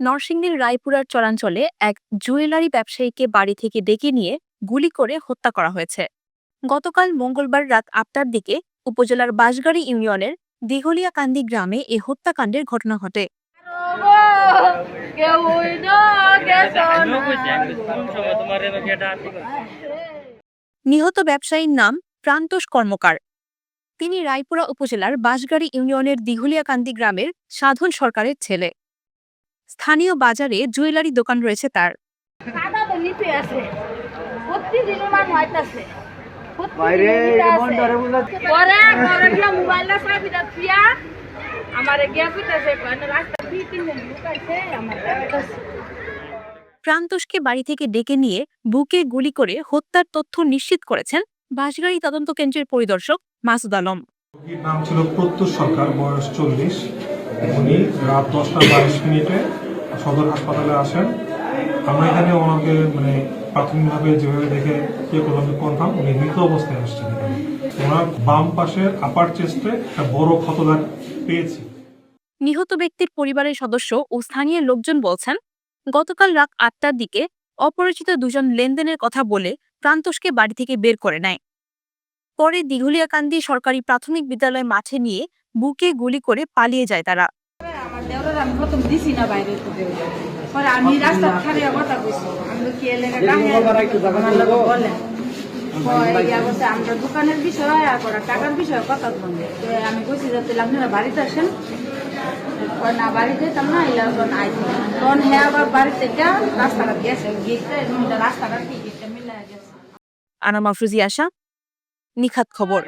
নরসিংদীর রায়পুরার চরাঞ্চলে এক জুয়েলারি ব্যবসায়ীকে বাড়ি থেকে ডেকে নিয়ে গুলি করে হত্যা করা হয়েছে। গতকাল মঙ্গলবার রাত আটটার দিকে উপজেলার বাঁশগাড়ি ইউনিয়নের দিঘলিয়াকান্দি গ্রামে এ হত্যাকাণ্ডের ঘটনা ঘটে। নিহত ব্যবসায়ীর নাম প্রান্তোষ কর্মকার। তিনি রায়পুরা উপজেলার বাঁশগাড়ি ইউনিয়নের দিঘলিয়াকান্দি গ্রামের সাধন সরকারের ছেলে। স্থানীয় বাজারে জুয়েলারি দোকান রয়েছে তার। সাদা তো নিচে আছে। প্রতিদিন হইতাছে। বাইরে এমন ধরে বুঝাচ্ছে পরে পরে গিয়া মোবাইলটা চাবিটা থিয়া আমারে গিয়া পিটাছে রাস্তা দুই তিন দিন লুকাইছে আমার কাছে প্রান্তোষকে বাড়ি থেকে ডেকে নিয়ে বুকে গুলি করে হত্যার তথ্য নিশ্চিত করেছেন বাঁশগাড়ি তদন্ত কেন্দ্রের পরিদর্শক মাসুদ আলম। নাম ছিল প্রত্যুষ সরকার বয়স চল্লিশ। উনি রাত দশটা বাইশ মিনিটে সদর হাসপাতালে আসেন। আমরা এখানে ওনাকে মানে প্রাথমিকভাবে যেভাবে দেখে ইয়ে করলাম কনফার্ম উনি মৃত অবস্থায় আসছেন ওনার বাম পাশের আপার চেস্টে একটা বড় পেয়েছি। নিহত ব্যক্তির পরিবারের সদস্য ও স্থানীয় লোকজন বলছেন গতকাল রাত আটটার দিকে অপরিচিত দুজন লেনদেনের কথা বলে প্রান্তোষকে বাড়ি থেকে বের করে নেয়। পরে দিঘলিয়াকান্দি সরকারি প্রাথমিক বিদ্যালয় মাঠে নিয়ে বুকে গুলি করে পালিয়ে যায় তারা। আমি আমি রাস্তা কথা কইছি। আমি কি আমার দোকানের বিষয় আর করা টাকার বিষয়ে কথা বলবে তো আমি কইছি যে আপনারা বাড়িতে আসেন। না বাড়িতে যেতাম না এলা তখন আইছি তখন হ্যাঁ আবার বাড়িতে গিয়া রাস্তাঘাট গেছে। গেটটা রাস্তাঘাট কি? গেটটা মিলাই গেছে। আনা মাফরুজি আশা নিখাত খবর।